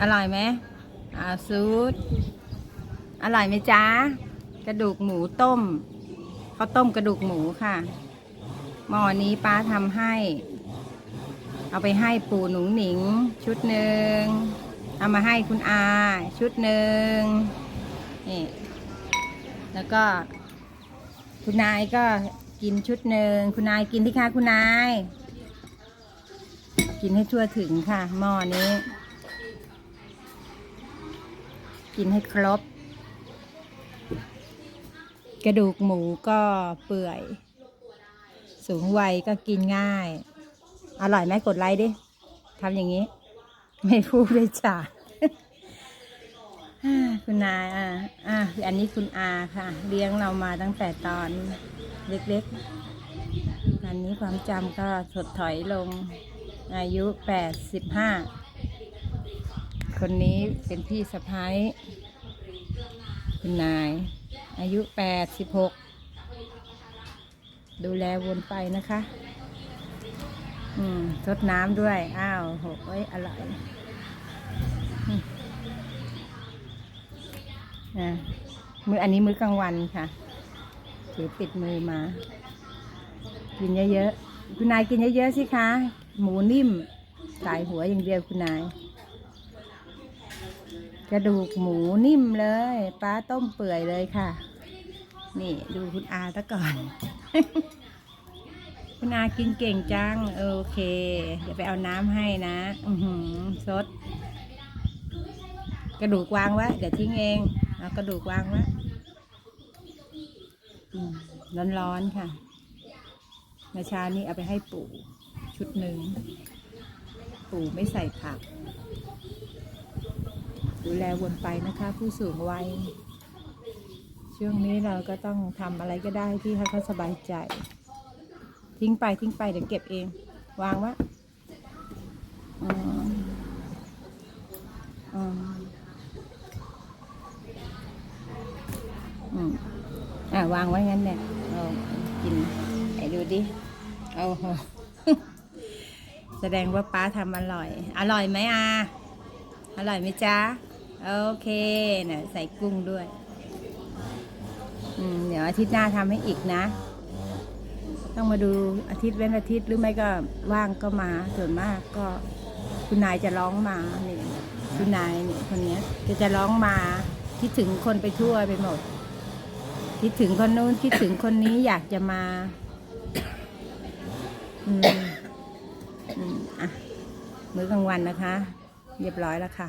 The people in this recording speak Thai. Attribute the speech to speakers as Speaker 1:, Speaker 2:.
Speaker 1: อร่อยไหมอ่าซูดอร่อยไหมจ๊ะ กระดูกหมูต้มข้าวต้มกระดูกหมูค่ะ หม้อนี้ป้าทำให้ เอาไปให้ปู่หนุ่งหนิง ชุดหนึ่งเอามาให้คุณอาชุดหนึ่งนี่แล้วก็ คุณนายก็กินชุดหนึ่งคุณนายกินที่ค่ะคุณนาย กินให้ทั่วถึงค่ะ หม้อนี้ กินให้ครบ กระดูกหมูก็เปื่อย สูงวัยก็กินง่าย อร่อยไหมกดไลค์ดิทำอย่างนี้ ไม่พูดเลยจ้ะอ่าคุณนายอ่าอ่าอันนี้คุณอาค่ะ เลี้ยงเรามาตั้งแต่ตอนเล็กๆ อันนี้ความจำก็ถดถอยลง อายุแปดสิบห้า คนนี้เป็นพี่สะพ้ายคุณนาย อายุแปดสิบหกดูแลวนไปนะคะ อืมทดน้ำด้วย อ้าวหกเอ้ยอร่อยอืมอะมืออันนี้มื้อกลางวันค่ะถือปิดมือมา กินเยอะๆ คุณนายกินเยอะๆสิคะ หมูนิ่ม สายหัวอย่างเดียวคุณนาย กระดูกหมูนิ่มเลยป้าต้มเปื่อยเลยค่ะ นี่ดูคุณอาตะก่อน คุณอากินเก่งจัง โอเค เดี๋ยวไปเอาน้ำให้นะ อือหือสด กระดูกวางไว้เดี๋ยวทิ้งเองเอากระดูกวางไว้อืมร้อนๆค่ะเมื่อเช้านี้เอาไปให้ปู่ชุดหนึ่ง ปู่ไม่ใส่ผัก ดูแลวนไปนะคะ ผู้สูงวัยช่วงนี้เราก็ต้องทำอะไรก็ได้ที่ให้เขาสบายใจ ทิ้งไปทิ้งไปเดี๋ยวเก็บเอง วางวะอืมอืมอืมอะวางไว้งั้นเนี่ยเอากินไหนดูดิเอาแสดงว่าป้าทำอร่อย อร่อยไหมอาอร่อยไหมจ๊ะ โอเคเนี่ยใส่กุ้งด้วยเดี๋ยวอาทิตย์หน้าทำให้อีกนะ ต้องมาดูอาทิตย์เว้นอาทิตย์หรือไม่ก็ว่างก็มาส่วนมากก็คุณนายจะร้องมาเนี่ยคุณนายเนี่ยคนนี้จะจะร้องมาคิดถึงคนไปทั่วไปหมด คิดถึงคนนู้นคิดถึงคนนี้อยากจะมาอืมอืมอะมื้อกลางวันนะคะ เรียบร้อยแล้วค่ะ